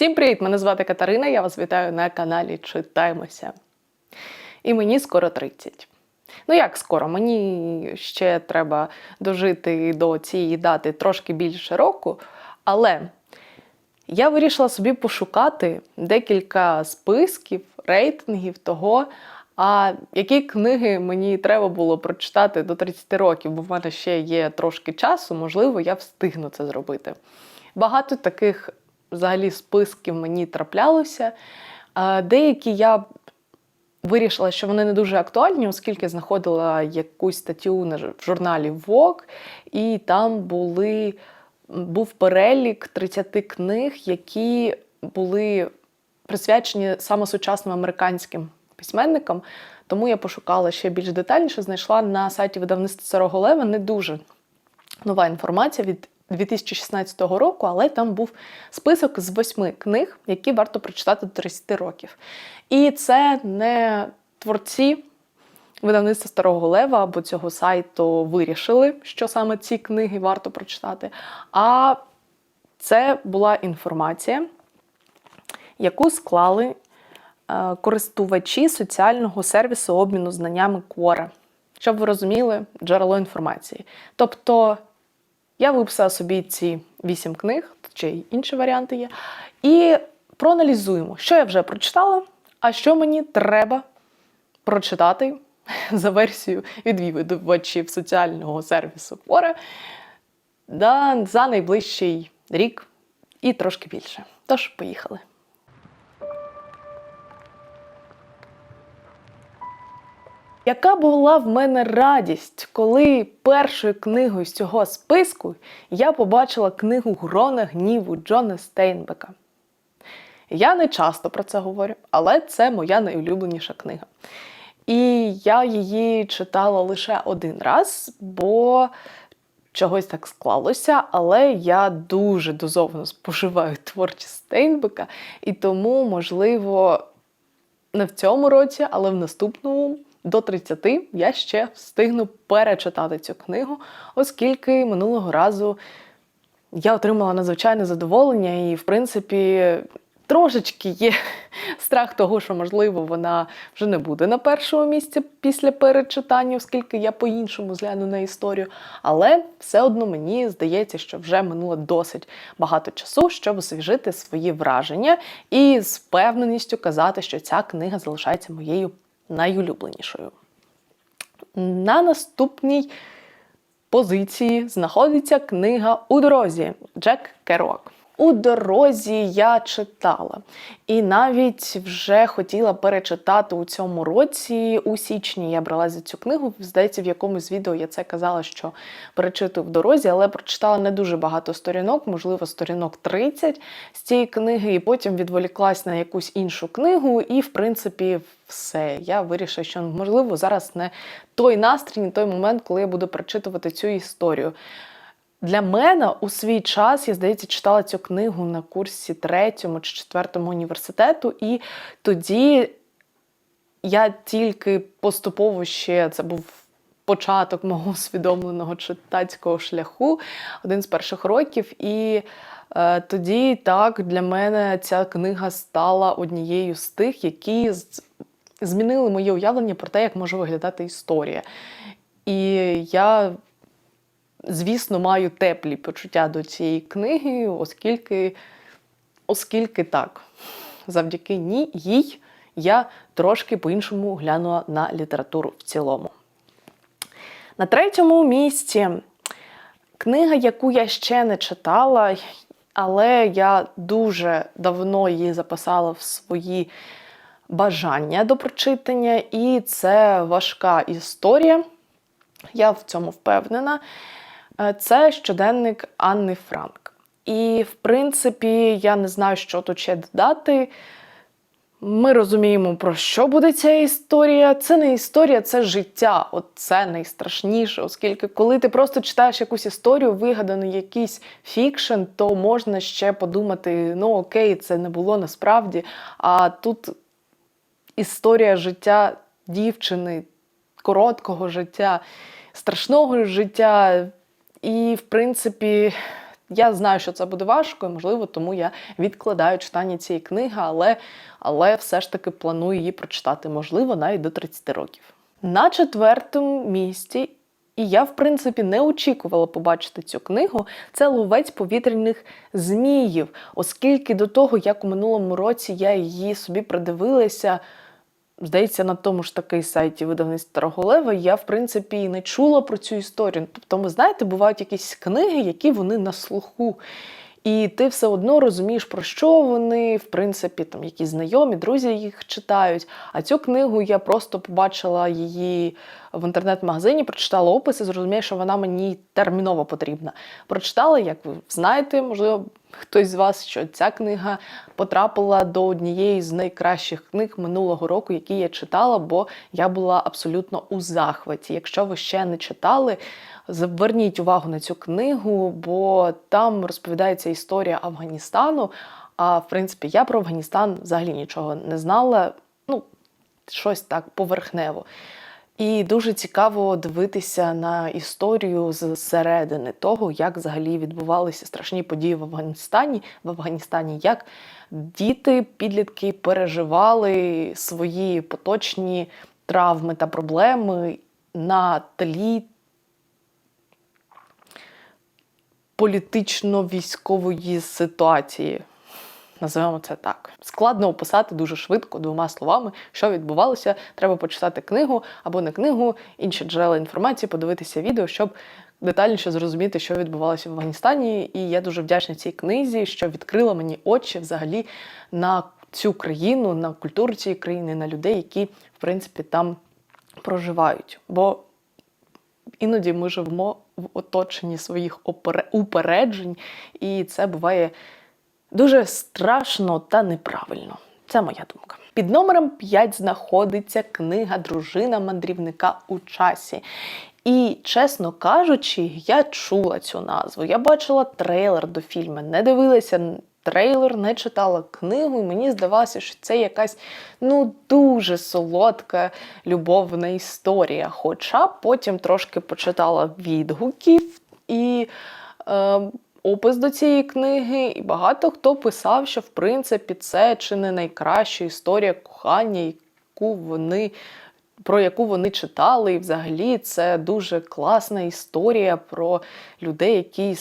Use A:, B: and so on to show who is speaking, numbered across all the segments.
A: Всім привіт! Мене звати Катерина. Я вас вітаю на каналі Читаймося. І мені скоро 30. Ну як скоро? Мені ще треба дожити до цієї дати трошки більше року, але я вирішила собі пошукати декілька списків, рейтингів того, а які книги мені треба було прочитати до 30 років, бо в мене ще є трошки часу, можливо, я встигну це зробити. Багато таких взагалі списків мені траплялося. Деякі я вирішила, що вони не дуже актуальні, оскільки знаходила якусь статтю в журналі Vogue, і там були, був перелік 30 книг, які були присвячені саме сучасним американським письменникам. Тому я пошукала ще більш детальніше, знайшла на сайті видавництва Старого Лева не дуже нова інформація від 2016 року, але там був список з восьми книг, які варто прочитати до 30 років. І це не творці видавництва Старого Лева або цього сайту вирішили, що саме ці книги варто прочитати. А це була інформація, яку склали е, користувачі соціального сервісу обміну знаннями Quora. Щоб ви розуміли джерело інформації. Тобто я виписала собі ці вісім книг, чи інші варіанти є. І проаналізуємо, що я вже прочитала, а що мені треба прочитати за версією відвідувачів соціального сервісу Quora за найближчий рік і трошки більше. Тож, поїхали. Яка була в мене радість, коли першою книгою з цього списку я побачила книгу Грона гніву Джона Стейнбека. Я не часто про це говорю, але це моя найулюбленіша книга. І я її читала лише один раз, бо чогось так склалося, але я дуже дозовно споживаю творчість Стейнбека, і тому, можливо, не в цьому році, але в наступному до 30 я ще встигну перечитати цю книгу, оскільки минулого разу я отримала надзвичайне задоволення, і, в принципі, трошечки є страх того, що, можливо, вона вже не буде на першому місці після перечитання, оскільки я по-іншому згляну на історію. Але все одно мені здається, що вже минуло досить багато часу, щоб освіжити свої враження і з впевненістю казати, що ця книга залишається моєю найулюбленішою. На наступній позиції знаходиться книга У дорозі Джек Керуак. У дорозі я читала, і навіть вже хотіла перечитати у цьому році. У січні я брала за цю книгу. Здається, в якомусь відео я це казала, що перечитую в дорозі, але прочитала не дуже багато сторінок, можливо, сторінок 30 з цієї книги, і потім відволіклась на якусь іншу книгу, і, в принципі, все. Я вирішила, що можливо зараз не той настрій, не той момент, коли я буду прочитувати цю історію. Для мене у свій час, я здається, читала цю книгу на курсі третьому чи четвертому університету, і тоді я тільки поступово ще це був початок мого усвідомленого читацького шляху, один з перших років. І е, тоді так для мене ця книга стала однією з тих, які змінили моє уявлення про те, як може виглядати історія. І я звісно, маю теплі почуття до цієї книги, оскільки, оскільки так, завдяки ній, їй я трошки по-іншому глянула на літературу в цілому. На третьому місці книга, яку я ще не читала, але я дуже давно її записала в свої бажання до прочитання, і це важка історія. Я в цьому впевнена. Е, Це щоденник Анни Франк. І, в принципі, я не знаю, що тут ще додати. Ми розуміємо, про що буде ця історія. Це не історія, це життя. От це найстрашніше, оскільки коли ти просто читаєш якусь історію, вигаданий якийсь фікшн, то можна ще подумати: ну окей, це не було насправді. А тут історія життя дівчини, короткого життя, страшного життя. І, в принципі, Я знаю, що це буде важко, і можливо, тому я відкладаю читання цієї книги, але, але все ж таки планую її прочитати, можливо, навіть до 30 років. На четвертому місці, і я, в принципі, не очікувала побачити цю книгу. Це ловець повітряних зміїв, оскільки до того, як у минулому році я її собі придивилася. Здається, на тому ж таки сайті видавництва Роголева я, в принципі, і не чула про цю історію. Тобто, ви знаєте, бувають якісь книги, які вони на слуху. І ти все одно розумієш, про що вони, в принципі, там якісь знайомі, друзі їх читають. А цю книгу я просто побачила її в інтернет-магазині, прочитала опис і зрозуміла, що вона мені терміново потрібна. Прочитала, як ви знаєте, можливо, хтось з вас, що ця книга потрапила до однієї з найкращих книг минулого року, які я читала, бо я була абсолютно у захваті. Якщо ви ще не читали, зверніть увагу на цю книгу, бо там розповідається історія Афганістану. А в принципі, я про Афганістан взагалі нічого не знала. Ну, щось так поверхнево. І дуже цікаво дивитися на історію зсередини того, як взагалі відбувалися страшні події в Афганістані, в Афганістані, як діти, підлітки переживали свої поточні травми та проблеми на тлі політично-військової ситуації. Називаємо це так. Складно описати дуже швидко двома словами, що відбувалося. Треба почитати книгу або не книгу, інші джерела інформації, подивитися відео, щоб детальніше зрозуміти, що відбувалося в Афганістані. І я дуже вдячна цій книзі, що відкрила мені очі взагалі на цю країну, на культуру цієї країни, на людей, які в принципі там проживають. Бо іноді ми живемо в оточенні своїх упереджень, і це буває дуже страшно та неправильно. Це моя думка. Під номером 5 знаходиться книга Дружина мандрівника у часі. І, чесно кажучи, я чула цю назву. Я бачила трейлер до фільму, не дивилася трейлер, не читала книгу, і мені здавалося, що це якась ну дуже солодка любовна історія. Хоча потім трошки почитала відгуків і. Е, Опис до цієї книги, і багато хто писав, що в принципі це чи не найкраща історія кохання, яку вони, про яку вони читали. І взагалі це дуже класна історія про людей, які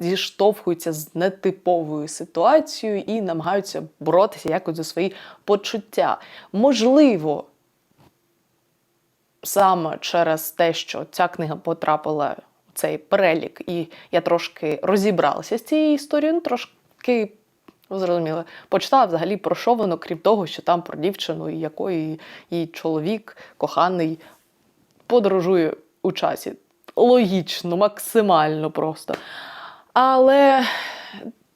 A: зіштовхуються з нетиповою ситуацією і намагаються боротися якось за свої почуття. Можливо, саме через те, що ця книга потрапила цей перелік, і я трошки розібралася з цією історією, ну, трошки. Ви зрозуміли, почитала взагалі про що воно, крім того, що там про дівчину, і якої її чоловік коханий подорожує у часі. Логічно, максимально просто. Але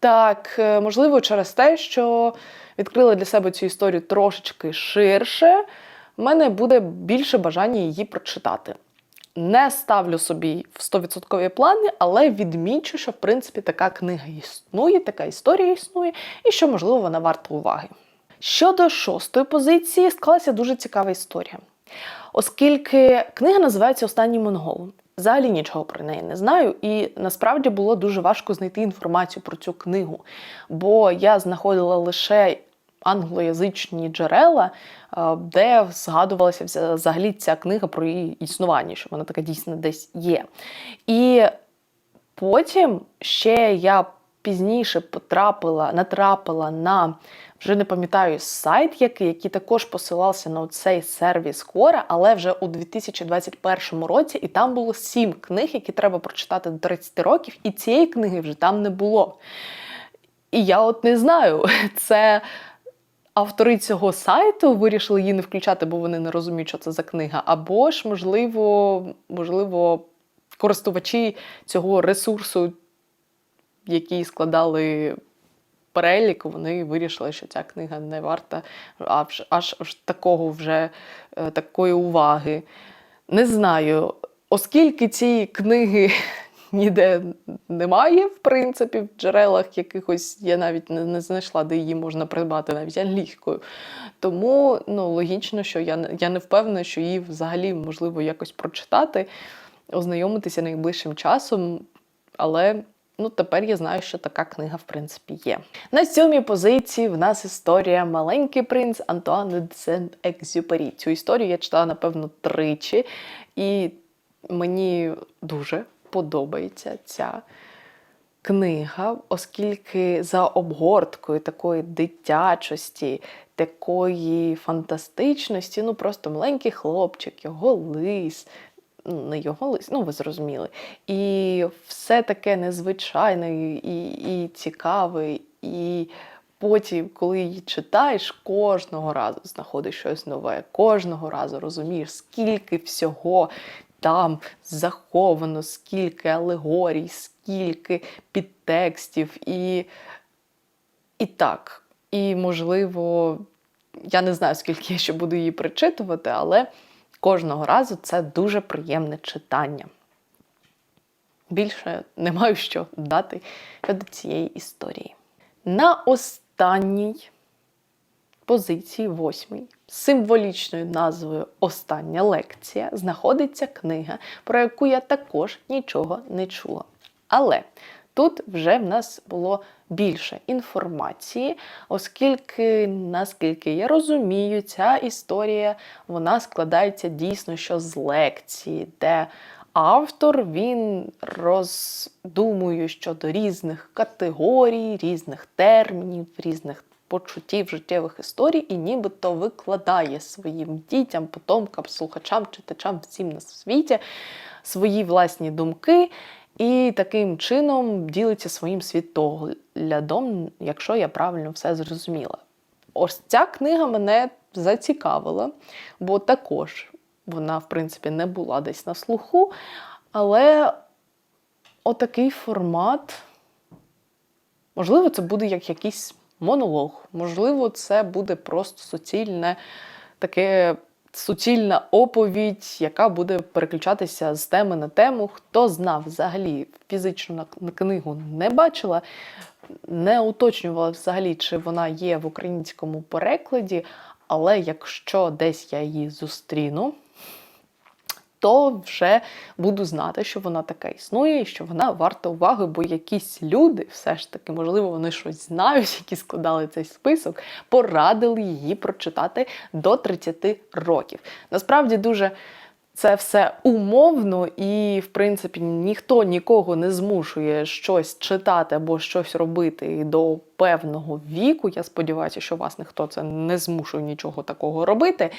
A: так, е, можливо, через те, що відкрила для себе цю історію трошечки ширше, в мене буде більше бажання її прочитати. Не ставлю собі в 100% плани, але відмічу, що в принципі така книга існує, така історія існує, і що, можливо, вона варта уваги. Щодо шостої позиції, склалася дуже цікава історія. Оскільки книга називається Останній монгол. Взагалі нічого про неї не знаю, і насправді було дуже важко знайти інформацію про цю книгу, бо я знаходила лише англоязичні джерела, е, де згадувалася взагалі ця книга про її існування, що вона така дійсно десь є. І потім ще я пізніше потрапила, натрапила на вже не пам'ятаю сайт, який який також посилався на цей сервіс Quora, але вже у 2021 році, і там було сім книг, які треба прочитати до 30 років, і цієї книги вже там не було. І я от не знаю, це. Автори цього сайту вирішили її не включати, бо вони не розуміють, що це за книга. Або ж, можливо, можливо, користувачі цього ресурсу, які складали перелік, вони вирішили, що ця книга не варта аж аж, аж такого вже е, такої уваги. Не знаю, оскільки ці книги ніде немає, в принципі, в джерелах якихось я навіть не, не знайшла, де її можна придбати навіть англійською. Тому ну, логічно, що я, я не впевнена, що її взагалі можливо якось прочитати, ознайомитися найближчим часом. Але Ну, тепер я знаю, що така книга, в принципі, є. На сьомій позиції в нас історія Маленький принц Антуана де Сент-Екзюпері. Цю історію я читала, напевно, тричі, і мені дуже подобається ця книга, оскільки за обгорткою такої дитячості, такої фантастичності, ну просто маленький хлопчик, його лис. Ну, не його лис, ну ви зрозуміли. І все таке незвичайне і, і цікаве, і потім, коли її читаєш, кожного разу знаходиш щось нове, кожного разу розумієш, скільки всього там заховано, скільки алегорій, скільки підтекстів, і, і так. І, можливо, я не знаю, скільки я ще буду її прочитувати, але кожного разу це дуже приємне читання. Більше не маю що дати щодо цієї історії. На останній позиції, восьмій, з символічною назвою Остання лекція знаходиться книга, про яку я також нічого не чула. Але тут вже в нас було більше інформації, оскільки, наскільки я розумію, ця історія вона складається дійсно що з лекції, де автор він роздумує щодо різних категорій, різних термінів, різних почуттів життєвих історій і нібито викладає своїм дітям, потомкам, слухачам, читачам всім на світі свої власні думки. І таким чином ділиться своїм світоглядом, якщо я правильно все зрозуміла. Ось ця книга мене зацікавила, бо також вона, в принципі, не була десь на слуху. Але отакий формат, можливо, це буде як якийсь монолог, можливо, це буде просто суцільне таке суцільна оповідь, яка буде переключатися з теми на тему. Хто знав взагалі фізичну книгу не бачила, не уточнювала взагалі, чи вона є в українському перекладі, але якщо десь я її зустріну, то вже буду знати, що вона така існує, і що вона варта уваги, бо якісь люди, все ж таки, можливо, вони щось знають, які складали цей список, порадили її прочитати до 30 років. Насправді дуже. Це все умовно, і, в принципі, ніхто нікого не змушує щось читати або щось робити до певного віку. Я сподіваюся, що вас ніхто це не змушує нічого такого робити.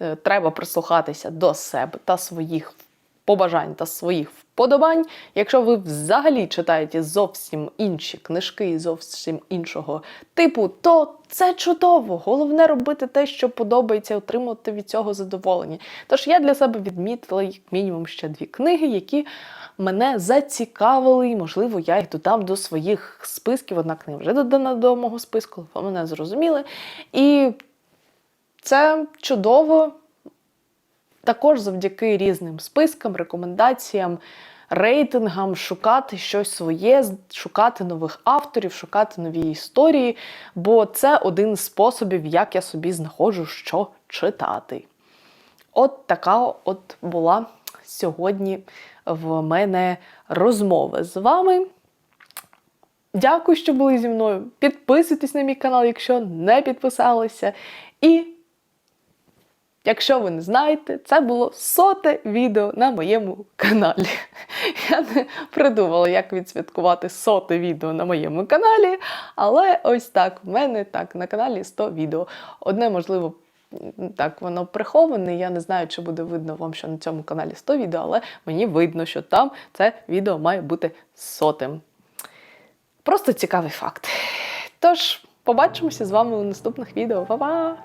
A: Е, Треба прислухатися до себе та своїх побажань та своїх вподобань. Якщо ви взагалі читаєте зовсім інші книжки і зовсім іншого типу, то це чудово. Головне робити те, що подобається, отримувати від цього задоволення. Тож я для себе відмітила як мінімум ще дві книги, які мене зацікавили, і, можливо, я їх додам до своїх списків. Одна книга вже додана до мого списку, ви мене зрозуміли. І це чудово. Також завдяки різним спискам, рекомендаціям, рейтингам шукати щось своє, шукати нових авторів, шукати нові історії, бо це один з способів, як я собі знаходжу, що читати. От така от була сьогодні в мене розмова з вами. Дякую, що були зі мною. Підписуйтесь на мій канал, якщо не підписалися. І Якщо ви не знаєте, це було соте відео на моєму каналі. Я не придумала, як відсвяткувати соте відео на моєму каналі, але ось так, в мене так, на каналі 100 відео. Одне, можливо, так, воно приховане. Я не знаю, чи буде видно вам, що на цьому каналі 100 відео, але мені видно, що там це відео має бути сотим. Просто цікавий факт. Тож, побачимося з вами у наступних відео. Па-па!